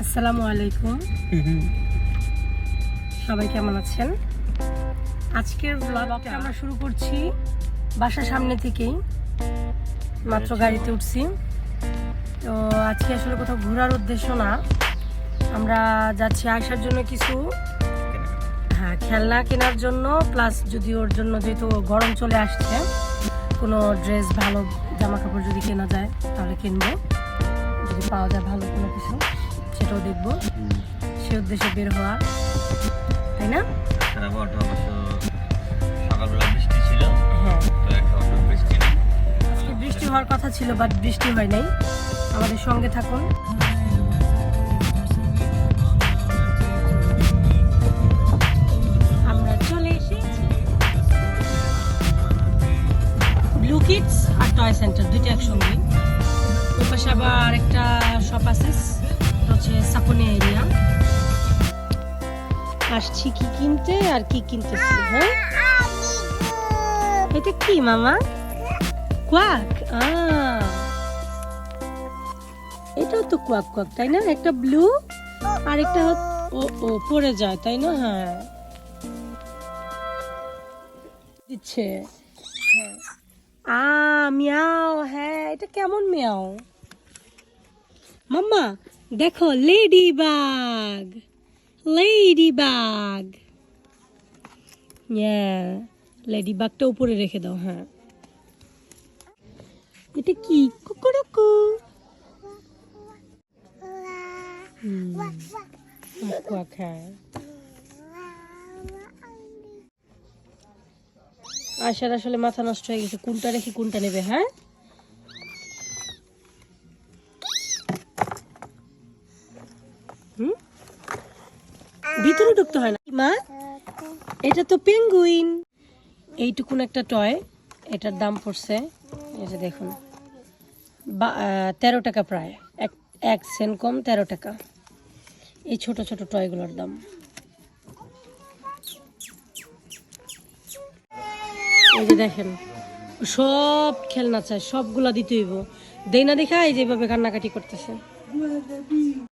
আসসালামু আলাইকুম। সবাই কেমন আছেন? আজকের ব্লগটা আমরা শুরু করছি বাসার সামনে থেকেই। মাত্র গাড়িতে উঠছি। তো আজকে আসলে কোথাও ঘোরার উদ্দেশ্য না। আমরা যাচ্ছি আসার জন্য কিছু হ্যাঁ খেলনা কেনার জন্য প্লাস যদি ওর জন্য যেহেতু গরম চলে আসছে কোনো ড্রেস ভালো জামা কাপড় যদি কেনা যায় তাহলে কিনবো। যদি পাওয়া যায় ভালো কোনো কিছু। সেটাও দেখব। সে উদ্দেশ্যে বের হওয়া। তাই না? আজকের আবহাওয়াটা অবশ্য সকালবেলা বৃষ্টি ছিল। হ্যাঁ। তো বৃষ্টি আজকে বৃষ্টি হওয়ার কথা ছিল বাট বৃষ্টি হয় নাই। আমাদের সঙ্গে থাকুন। আমরা চলে এসেছি। ব্লু কিডস আর টয় সেন্টার দুইটা একসঙ্গে। ওই পাশে আবার একটা শপ আছে। হচ্ছে সাপনে এরিয়া। আসছি কি কিনতে আর কি কিনতেছি হ্যাঁ? এটা কি, মামা? কোয়াক এটাও তো কোয়াক কোয়াক, তাই না? একটা ব্লু আর একটা ও ও, পড়ে যায়, তাই না? হ্যাঁ। দিচ্ছে। হ্যাঁ। আ, মিয়াও হ্যাঁ এটা কেমন মিয়াও? মাম্মা দেখো, lady bug lady bug lady বাগটা উপরে রেখে দাও হ্যাঁ। এটা কি? কুকুরকু। হ্যাঁ আশার আসলে মাথা নষ্ট হয়ে গেছে। কোনটা রেখে কোনটা নেবে হ্যাঁ? ভিতরে ঢুকতে হয় না। মা, এটা তো পেঙ্গুইন এইটুকুন একটা টয় এটার দাম পড়ছে এটা দেখুন, বা- তেরো টাকা প্রায়। এক এক সেন্ট কম, তেরো টাকা। এই ছোট ছোট টয়গুলোর দাম। এই যে দেখেন, সব খেলনা চায় সবগুলা দিতে হইব। দেই না দেখা এই যেভাবে কান্নাকাটি করতেছে।